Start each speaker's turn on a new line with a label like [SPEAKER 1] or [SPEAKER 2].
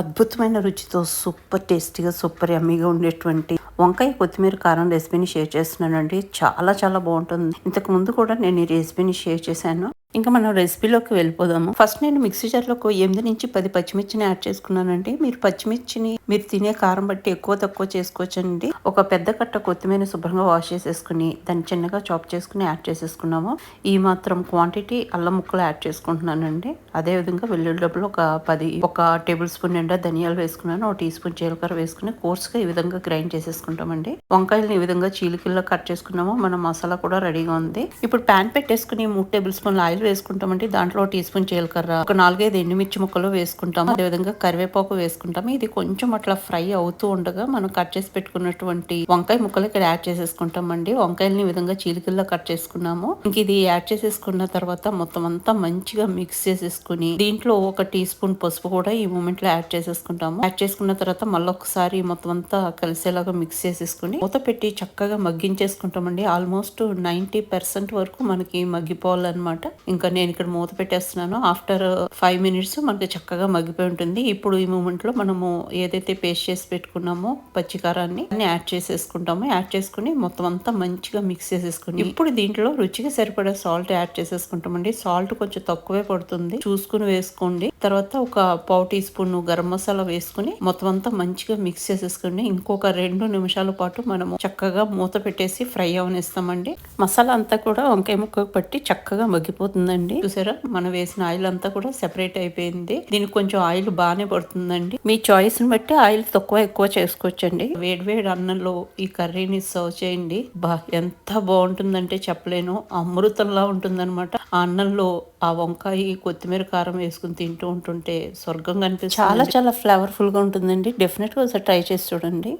[SPEAKER 1] అద్భుతమైన రుచితో సూపర్ టేస్టీగా సూపర్ యమ్మీగా ఉండేటువంటి వంకాయ కొత్తిమీర కారం రెసిపీని షేర్ చేస్తున్నానండి. చాలా చాలా బాగుంటుంది. ఇంతకు ముందు కూడా నేను ఈ రెసిపీని షేర్ చేశాను. ఇంకా మనం రెసిపీలోకి వెళ్ళిపోదాము. ఫస్ట్ నేను మిక్సీ జార్లో ఒక ఎనిమిది నుంచి పది పచ్చిమిర్చిని యాడ్ చేసుకున్నానండి. మీరు పచ్చిమిర్చిని మీరు తినే కారం బట్టి ఎక్కువ తక్కువ చేసుకోవచ్చండి. ఒక పెద్ద కట్ట కొత్తిమీర శుభ్రంగా వాష్ చేసేసుకుని దాన్ని చిన్నగా చాప్ చేసుకుని యాడ్ చేసేసుకున్నాము. ఈ మాత్రం క్వాంటిటీ అల్లం ముక్కలు యాడ్ చేసుకుంటున్నానండి. అదే విధంగా వెల్లుల్లి డబ్బులు ఒక పది ఒక టేబుల్ స్పూన్ నిండా ధనియాలు వేసుకున్నాను. ఒక టీ స్పూన్ జీలకర్ర వేసుకుని కోర్స్గా ఈ విధంగా గ్రైండ్ చేసేసుకుంటామండి. వంకాయలను ఈ విధంగా చీలికల్లో కట్ చేసుకున్నాము. మన మసాలా కూడా రెడీగా ఉంది. ఇప్పుడు ప్యాన్ పెట్టేసుకుని మూడు టేబుల్ స్పూన్ల ఆయిల్ వేసుకుంటామండి. దాంట్లో టీ స్పూన్ జీలకర్ర ఒక నాలుగైదు ఎండుమిర్చి ముక్కలు వేసుకుంటాము. అదేవిధంగా కరివేపాకు వేసుకుంటాము. ఇది కొంచెం అట్లా ఫ్రై అవుతూ ఉండగా మనం కట్ చేసి పెట్టుకున్నటువంటి వంకాయ ముక్కలు ఇక్కడ యాడ్ చేసేసుకుంటామండి. వంకాయలని విధంగా చీలికల్లో కట్ చేసుకున్నాము. ఇంక ఇది యాడ్ చేసేసుకున్న తర్వాత మొత్తం అంతా మంచిగా మిక్స్ చేసేసుకుని దీంట్లో ఒక టీ స్పూన్ పసుపు కూడా ఈ మూమెంట్లో యాడ్ చేసేసుకుంటాము. యాడ్ చేసుకున్న తర్వాత మళ్ళీ ఒకసారి మొత్తం అంతా కలిసేలాగా మిక్స్ చేసేసుకుని మూత పెట్టి చక్కగా మగ్గించేసుకుంటామండి. ఆల్మోస్ట్ నైన్టీ పర్సెంట్ వరకు మనకి మగ్గిపోవాలన్నమాట. ఇంకా నేను ఇక్కడ మూత పెట్టేస్తున్నాను. ఆఫ్టర్ ఫైవ్ మినిట్స్ మనకి చక్కగా మగ్గిపోయి ఉంటుంది. ఇప్పుడు ఈ మూమెంట్లో మనము ఏదైతే పేస్ట్ చేసి పెట్టుకున్నామో పచ్చికారాన్ని అన్ని యాడ్ చేసేసుకుంటాము. యాడ్ చేసుకుని మొత్తం అంతా మంచిగా మిక్స్ చేసేసుకుని ఇప్పుడు దీంట్లో రుచికి సరిపడా సాల్ట్ యాడ్ చేసేసుకుంటామండి. సాల్ట్ కొంచెం తక్కువే పడుతుంది. చూసుకుని వేసుకోండి. తర్వాత ఒక పావు టీ స్పూన్ గరం మసాలా వేసుకుని మొత్తం అంతా మంచిగా మిక్స్ చేసేసుకుని ఇంకొక రెండు నిమిషాల పాటు మనము చక్కగా మూత పెట్టేసి ఫ్రై అవనిస్తామండి. మసాలా అంతా కూడా వంకాయ ముక్క పట్టి చక్కగా మగ్గిపోతుందండి. చూసారా? మనం వేసిన ఆయిల్ అంతా కూడా సెపరేట్ అయిపోయింది. దీనికి కొంచెం ఆయిల్ బాగానే పడుతుందండి. మీ చాయిస్ని బట్టి ఆయిల్ తక్కువ ఎక్కువ చేసుకోవచ్చండి. వేడివేడి అన్నంలో ఈ కర్రీని సర్వ్ చేయండి. బా ఎంత బాగుంటుందంటే చెప్పలేను. అమృతంలా ఉంటుందన్నమాట. ఆ అన్నంలో ఆ వంకాయ కొత్తిమీర కారం వేసుకుని తింటూ ఉంటుంటే స్వర్గం కనిపిస్తుంది చాలా చాలా ఫ్లేవర్ఫుల్గా ఉంటుందండి. డెఫినెట్గా ఒకసారి ట్రై చేసి చూడండి.